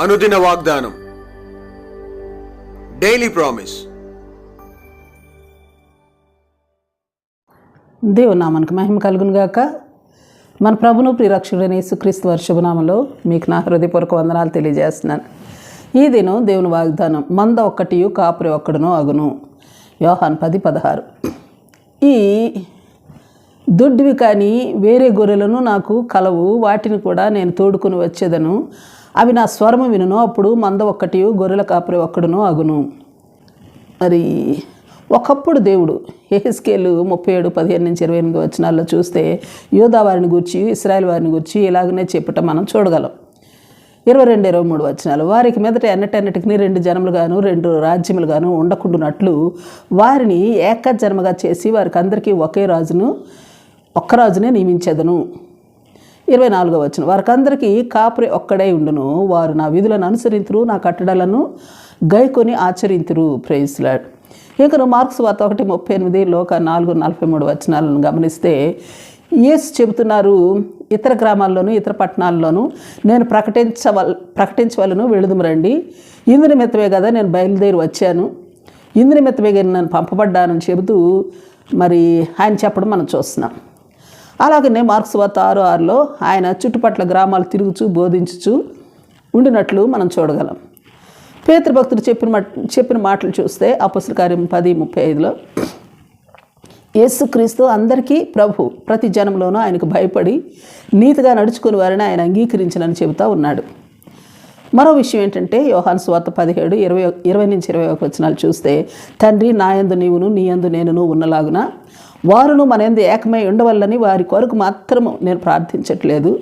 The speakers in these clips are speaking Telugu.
అనుదిన వాగ్దానం. డైలీ ప్రామిస్ దేవునామానికి మహిమ కలుగును గాక. మన ప్రభును ప్రిరక్షుడైన యేసుక్రీస్తు వర్షభనామంలో మీకు నా హృదయపూర్వక వందనాలు తెలియజేస్తున్నాను. ఈ దినం దేవుని వాగ్దానం మంద ఒక్కటియు కాపురి ఒక్కడును అగును. యోహాన్ పది పదహారు. ఈ దొడ్డివి కానీ వేరే గొర్రెలను నాకు కలవు వాటిని కూడా నేను తోడుకుని వచ్చేదను. అవి నా స్వరము వినును అప్పుడు మంద ఒక్కటి గొర్రెల కాపరి ఒక్కడును అగును. మరి ఒకప్పుడు దేవుడు ఏహెస్కేలు ముప్పై ఏడు పదిహేను నుంచి ఇరవై ఎనిమిది వచనాల్లో చూస్తే యోధా వారిని గురించి ఇస్రాయల్ వారిని గురించి ఇలాగనే చెప్పటం మనం చూడగలం. ఇరవై రెండు ఇరవై మూడు వచనాలు వారికి మీదట ఎన్నటన్నిటికీ రెండు జనములుగాను రెండు రాజ్యములుగాను ఉండకుండానట్లు వారిని ఏకజన్మగా చేసి వారికి అందరికీ ఒకే రాజును ఒక్క రాజునే నియమించెదను. ఇరవై నాలుగో వచ్చిన వారికందరికీ కాపురి ఒక్కడై ఉండును వారు నా విధులను అనుసరింతురు నా కట్టడాలను గైకొని ఆచరింతురు. ప్రేయిస్లాడ్ ఇంకా మార్క్స్ వార్త ఒకటి ముప్పై ఎనిమిది లోక నాలుగు నలభై మూడు వచనాలను గమనిస్తే ఏసు చెబుతున్నారు ఇతర గ్రామాల్లోనూ ఇతర పట్టణాల్లోనూ నేను ప్రకటించవల్ ప్రకటించవలను వెళుదుమరండి ఇందు నిమిత్తమే కదా నేను బయలుదేరి వచ్చాను. ఇందు నిమిత్తమే నేను పంపబడ్డానని చెబుతూ మరి ఆయన చెప్పడం మనం చూస్తున్నాం. అలాగనే మార్క్స్ వార్త ఆరు ఆరులో ఆయన చుట్టుపట్ల గ్రామాలు తిరుగుచూ బోధించుచు ఉండినట్లు మనం చూడగలం. పేతృభక్తుడు చెప్పిన మాట చెప్పిన మాటలు చూస్తే అపసుల కార్యం పది ముప్పై ఐదులో యేసుక్రీస్తు అందరికీ ప్రభు ప్రతి జనంలోనూ ఆయనకు భయపడి నీతిగా నడుచుకుని వారిని ఆయన అంగీకరించినని చెబుతా ఉన్నాడు. మరో విషయం ఏంటంటే యోహాన్ స్వార్త పదిహేడు ఇరవై ఇరవై నుంచి ఇరవై ఒక వచనాలు చూస్తే తండ్రి నాయందు నీవును నీయందు నేనును ఉన్నలాగున వారును మన ఎందు ఏకమై ఉండవల్లని వారి కొరకు మాత్రము నేను ప్రార్థించట్లేదు.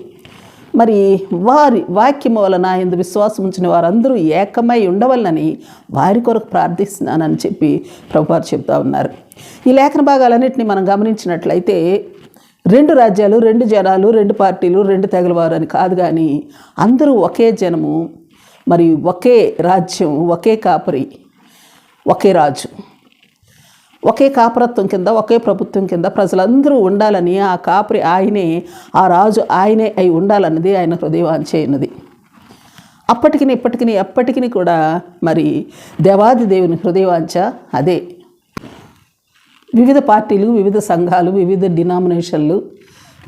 మరి వారి వాక్యము వలన ఎందు విశ్వాసం ఉంచిన వారందరూ ఏకమై ఉండవల్లని వారి కొరకు ప్రార్థిస్తున్నానని చెప్పి ప్రభువారు చెప్తా ఉన్నారు. ఈ లేఖన భాగాలన్నింటినీ మనం గమనించినట్లయితే రెండు రాజ్యాలు రెండు జనాలు రెండు పార్టీలు రెండు తెగలవారు అని కాదు కానీ అందరూ ఒకే జనము మరి ఒకే రాజ్యం ఒకే కాపరి ఒకే రాజు. ఒకే కాపరత్వం కింద ఒకే ప్రభుత్వం కింద ప్రజలందరూ ఉండాలని ఆ కాపరి ఆయనే ఆ రాజు ఆయనే అయి ఉండాలన్నది ఆయన హృదయవాంఛ అప్పటికిని ఇప్పటికిని ఎప్పటికిని కూడా మరి దేవాది దేవుని హృదయవాంఛ అదే. వివిధ పార్టీలు వివిధ సంఘాలు వివిధ డినామినేషన్లు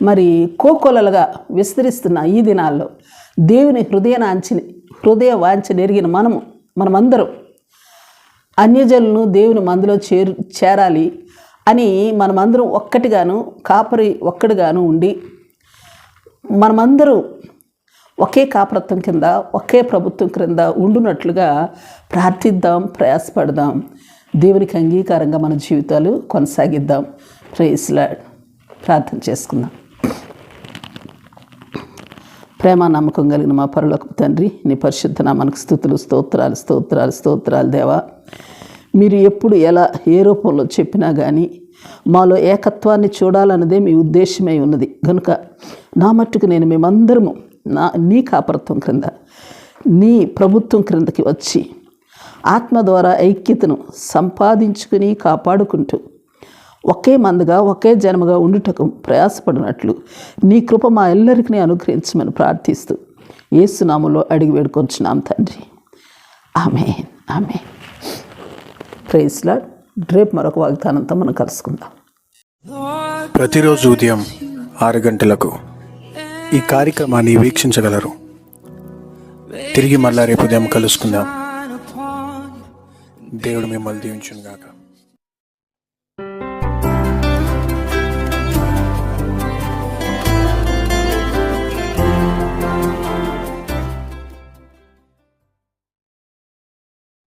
మరి కోకొలలుగా విస్తరిస్తున్న ఈ దినాల్లో దేవుని హృదయనాంచిని హృదయ వాంఛ నెరిగిన మనము మనమందరం అన్యజనులను దేవుని మందులో చేరు చేరాలి అని మనమందరం ఒక్కటిగాను కాపరి ఒక్కడిగాను ఉండి మనమందరూ ఒకే కాపరత్వం కింద ఒకే ప్రభుత్వం క్రింద ఉండునట్లుగా ప్రార్థిద్దాం ప్రయాసపడదాం. దేవునికి అంగీకారంగా మన జీవితాలు కొనసాగిద్దాం. ప్రేస్లా ప్రార్థన చేసుకుందాం. ప్రేమ నమ్మకం కలిగిన మా పరులకు తండ్రి నీ పరిశుద్ధ నామానికి స్థుతులు స్తోత్రాలు స్తోత్రాలు స్తోత్రాలు దేవా. మీరు ఎప్పుడు ఎలా ఏ రూపంలో చెప్పినా కానీ మాలో ఏకత్వాన్ని చూడాలన్నదే మీ ఉద్దేశమై ఉన్నది. కనుక నా మట్టుకు నేను మేమందరము నా నీ కాపరత్వం క్రింద నీ ప్రభుత్వం క్రిందకి వచ్చి ఆత్మ ద్వారా ఐక్యతను సంపాదించుకుని కాపాడుకుంటూ ఒకే మందుగా ఒకే జన్మగా ఉండుటకు ప్రయాసపడినట్లు నీ కృప మా ఎల్లరికీ అనుగ్రహించమని ప్రార్థిస్తూ ఏసునామంలో అడిగి వేడుకొంచున్నాం తండ్రి. ఆమె ఆమె ప్రైస్లా రేపు మరొక వాగ్దానంతో మనం కలుసుకుందాం. ప్రతిరోజు ఉదయం ఆరు గంటలకు ఈ కార్యక్రమాన్ని వీక్షించగలరు. తిరిగి మళ్ళా రేపు ఉదయం కలుసుకుందాం. దేవుడు మిమ్మల్ని దీవించును గాక